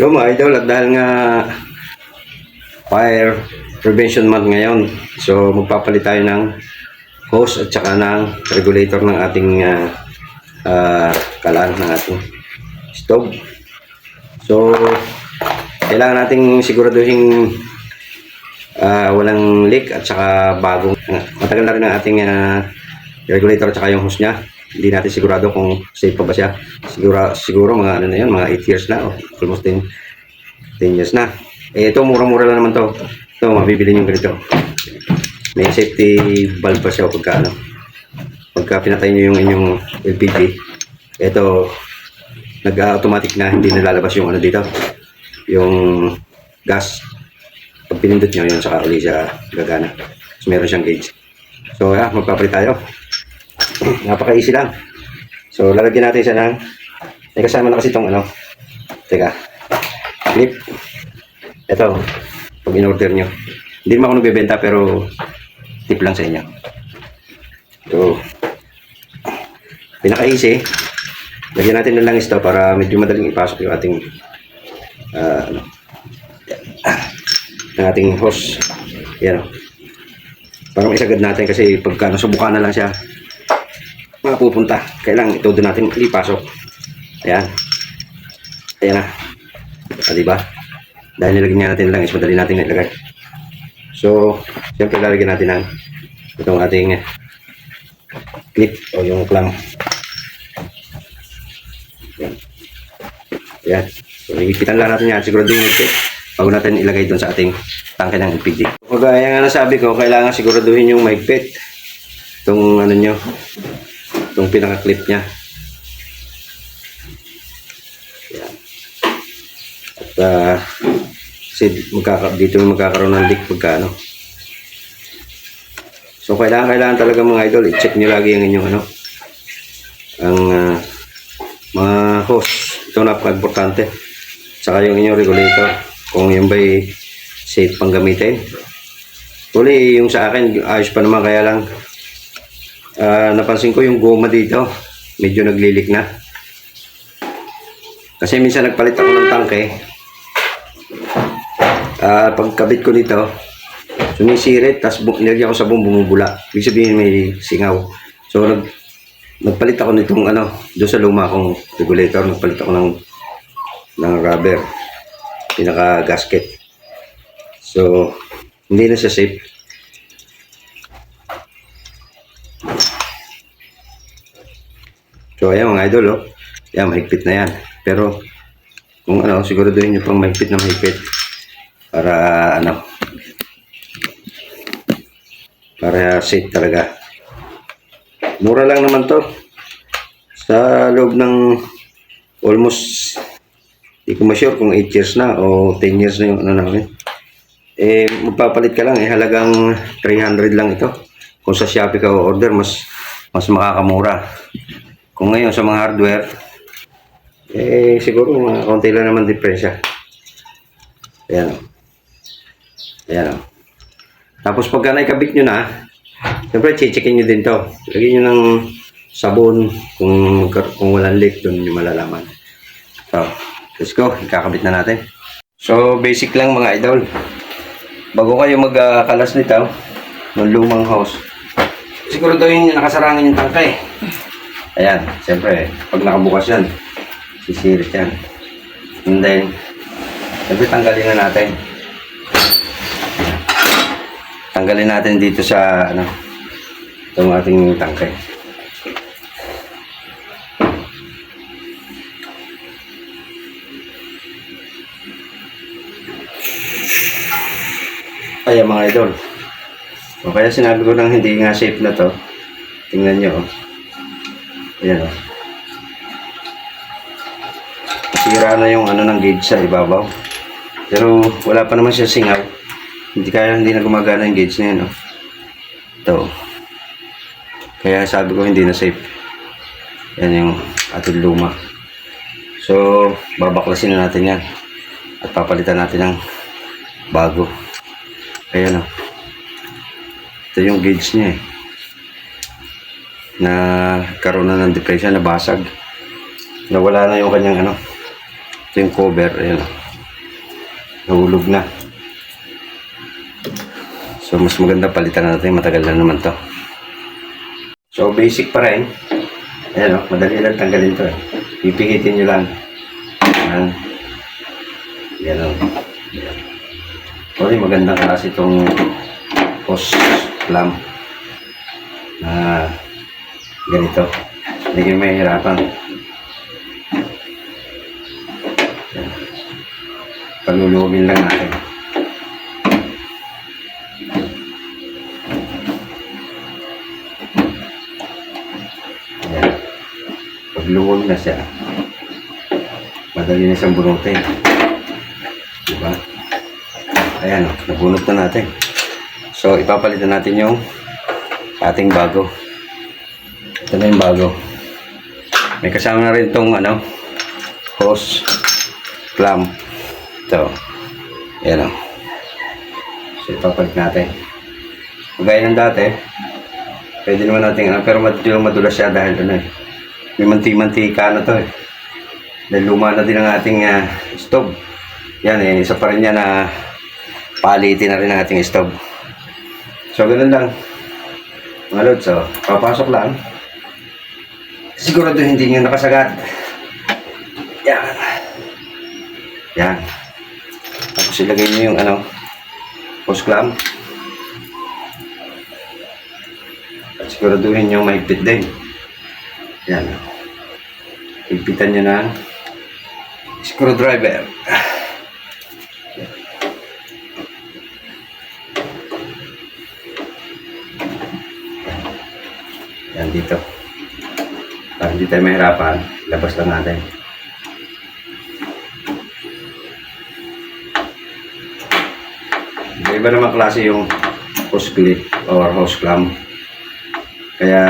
Yo mga idol, at dahil nga fire prevention month ngayon, so magpapalit tayo ng hose at saka ng regulator ng ating uh, uh, kalan ng ating stove. So, kailangan nating siguraduhin ah, walang leak at saka bagong matagal na rin ang ating ah, regulator at saka yung hose niya. Hindi natin sigurado kung safe pa ba siya. Siguro, siguro mga ano na yun, mga 8 years na o almost 10, 10 years na. Eh, ito, mura-mura lang naman to. Ito, mabibili nyo ganito. May safety valve pa siya o pagka ano. Pagka pinatay nyo yung inyong LPG, ito, nag-automatic na hindi nalalabas yung ano dito. Yung gas. Pag pinindot nyo, yun, saka uli siya gagana. So, meron siyang gauge. So, ah, magpapalit tayo. Napaka-easy lang. So, lalagyan natin siya ng... May kasama na kasi itong ano. Teka. Clip. Ito. Pag in-order nyo. Hindi naman ako nagbebenta pero tip lang sa inyo. So, pinaka-easy. Lagyan natin ng langis to para medyo madaling ipasok yung ating ah, ano, ng ating hose. Yan o. Para maisagad natin kasi pagka nasubukan na lang siya, mapupunta. Kailangan ito doon natin ipasok. Ayan. Ayan na. Ah, diba? Dahil nilagyan natin lang is madali natin nilagay. So, siyempre lalagyan natin ng itong ating clip o yung clamp. Ayan. Ayan. So, ipitan lang natin yan. Siguro din ito bago natin ilagay doon sa ating tangke ng LPG. Kagaya nga nasabi ko, kailangan siguraduhin yung maigpit. Itong ano nyo, itong pinaka-clip niya. Ayan. At uh, kasi magkaka, dito yung magkakaroon ng leak pagka ano. So kailangan kailangan talaga mga idol, i-check niyo lagi ang inyong ano ang ah, mga hose. Ito napaka-importante. Saka yung inyong regulator kung yung ba'y safe pang gamitin. Uli, yung sa akin, ayos pa naman kaya lang ah, napansin ko yung goma dito. Medyo naglilik na. Kasi minsan nagpalit ako ng tangke. Ah, pagkabit ko nito, sumisirit, tapos nilagyan ko sa buong bumubula. Ibig sabihin may singaw. So, nag, nagpalit ako nitong ano, doon sa luma kong regulator, nagpalit ako ng, ng rubber, pinaka gasket. So, hindi na siya safe. So, ayan mga idol, oh. Yan, mahigpit na yan. Pero, kung ano, siguraduhin nyo pang mahigpit na mahigpit. Para, ano, para safe talaga. Mura lang naman to. Sa loob ng almost, di ko ma-sure kung 8 years na o 10 years na yung ano namin. Eh, magpapalit ka lang, eh, halagang 300 lang ito. Kung sa Shopee ka order, mas mas makakamura. Kung ngayon sa mga hardware, eh, siguro mga konti lang naman diferensya. Ayan o. Ayan. Tapos pagka naikabit nyo na, siyempre checkin nyo din to. Lagyan nyo ng sabon kung, kung walang leak, doon nyo malalaman. So, let's go. Ikakabit na natin. So, basic lang mga idol. Bago kayo magkalas nito, ng lumang house, siguro daw yung nakasarangan yung tangkay. Ayan, siyempre, pag nakabukas yan, sisirit yan. And then, siyempre tanggalin na natin. Tanggalin natin dito sa, ano, itong ating tangkay. Ayan mga idol. O kaya sinabi ko lang hindi nga safe na to. Tingnan nyo. Oh. Ayan oh. Sira na yung ano ng gauge sa ibabaw. Pero wala pa naman siya singaw. Hindi kaya hindi na gumagana yung gauge na yun. Oh. Ito. Kaya sabi ko hindi na safe. Yan yung ating luma. So, babaklasin na natin yan. At papalitan natin ng bago. Ayan o. Ito yung gauge niya eh. Na karoon na ng depression, nabasag. Nawala na yung kanyang ano, Ito yung cover, ayan. Nahulog na. So, mas maganda palitan natin. Matagal na naman to. So, basic pa rin. Ayan o, madali lang tanggalin to eh. Pipihitin nyo lang. Ayan. Yan o. Ayan. Sorry, magandang klase itong hose clamp na ganito. Hindi kayo mahihirapan. Ayan. Palulugin lang natin. Ayan. Pag luwag na siya, madali na siyang bunutin. Diba? Ayan, oh, nabunot na natin. So, ipapalitan natin yung ating bago. Ito na yung bago. May kasama na rin tong ano, hose clamp. Ito. Ayan o. So, ipapalit natin. Gaya ng dati, pwede naman natin, ano, pero medyo madulas siya dahil ano eh. May manti-mantika na to eh. Dahil luma na din ang ating ah, stove. Yan eh, isa pa rin yan na palitin na rin ang ating stove. So, ganun lang. Mga lods, so, papasok lang. Sigurado hindi nyo nakasagat. Yan. Yan. Tapos ilagay nyo yung ano, post clamp. At siguraduhin nyo mahigpit din. Yan. Higpitan nyo ng screwdriver. Yan dito. Para hindi tayo mahirapan, labas lang natin. Iba naman klase yung hose clip or hose clamp. Kaya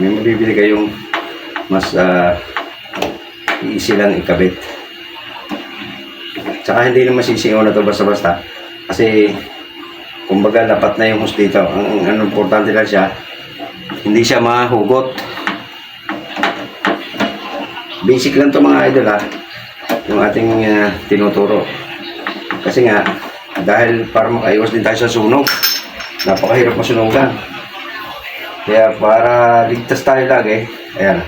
may mabibili kayong mas ah, easy lang ikabit. Tsaka hindi naman sisingaw na to basta-basta. Kasi kumbaga dapat na yung hose dito. Ang, ang, ang importante lang siya, hindi siya mahugot. Basic lang to mga idol ha. Yung ating ah, tinuturo. Kasi nga, dahil para makaiwas din tayo sa sunog. Napakahirap masunugan. Kaya para ligtas tayo lagi, ayan,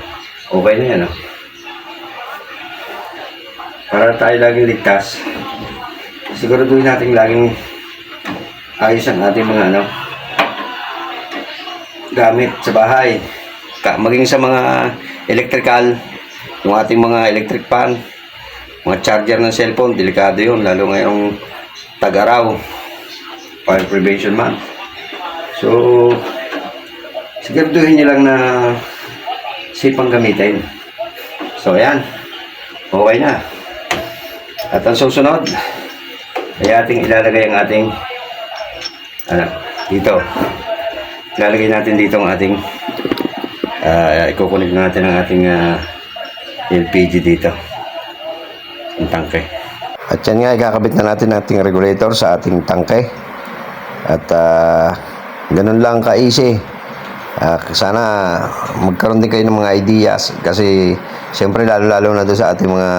okay na yan. Oh. Para tayo laging ligtas, siguraduhin natin laging ayos ang ating mga ano, gamit sa bahay. Maging sa mga electrical, yung ating mga electric fan, mga charger ng cellphone, delikado yun, lalo ngayong tag-araw, fire prevention month. So, siguraduhin nyo lang na safe ang gamitin. So, ayan. Okay na. At ang susunod, ay ating ilalagay ang ating ano, dito. Ilalagay natin dito ang ating uh, ikukunik natin ang ating ah, LPG dito. Ang tangke. At yan nga, ikakabit na natin ating regulator sa ating tangke. At ah, ganun lang ka-easy. Ah, sana magkaroon din kayo ng mga ideas kasi siyempre lalo-lalo na doon sa ating mga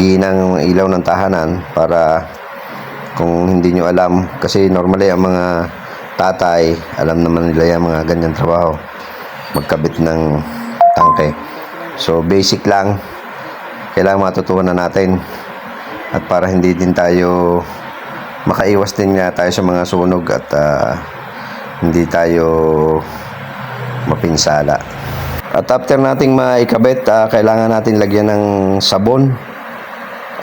ginang ilaw ng tahanan para kung hindi nyo alam kasi normally ang mga tatay alam naman nila yung mga ganyan trabaho magkabit ng tangke so basic lang kailangan matutunan na natin at para hindi din tayo makaiwas din nga tayo sa mga sunog at ah, hindi tayo mapinsala. At after nating maikabit, ah, kailangan natin lagyan ng sabon.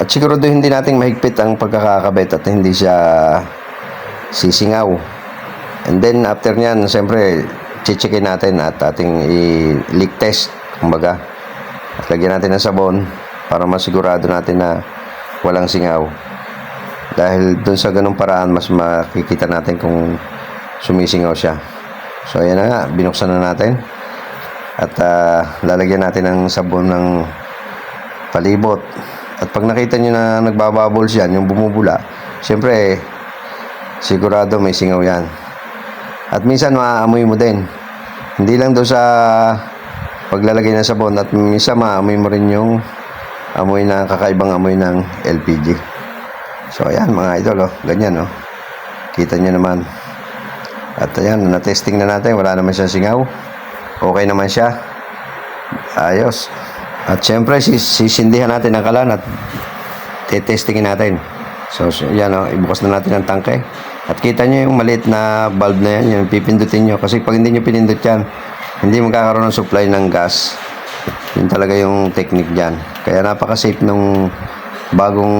At siguro hindi natin mahigpit ang pagkakakabit at hindi siya sisingaw. And then after nyan, siyempre, chichikin natin at ating i-leak test, kumbaga. Lagyan natin ng sabon para masigurado natin na walang singaw. Dahil dun sa ganung paraan, mas makikita natin kung sumisingaw siya. So, ayan na nga, binuksan na natin. At ah, lalagyan natin ng sabon ng palibot. At pag nakita nyo na nagbabubbles yan, yung bumubula, siyempre, sigurado may singaw yan. At minsan, maaamoy mo din. Hindi lang doon sa paglalagay ng sabon at minsan maamoy mo rin yung amoy na kakaibang amoy ng LPG. So ayan mga idol oh, ganyan oh. Kita nyo naman. At ayan, na-testing na natin, wala naman siyang singaw. Okay naman siya. Ayos. At syempre, sis- sisindihan natin ang kalan at tetestingin natin. So, yan o, ibukas na natin ang tangke. At kita nyo yung maliit na bulb na yan, yung pipindutin nyo. Kasi pag hindi nyo pinindot yan, hindi magkakaroon ng supply ng gas. Yun talaga yung technique dyan. Kaya napaka-safe nung bagong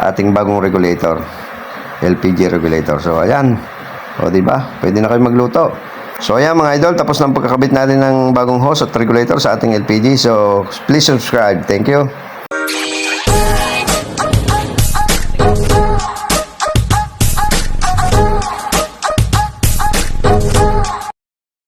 ating bagong regulator. LPG regulator. So, ayan. O, di ba? Pwede na kayo magluto. So, ayan mga idol. Tapos ang pagkakabit natin ng bagong hose at regulator sa ating LPG. So, please subscribe. Thank you.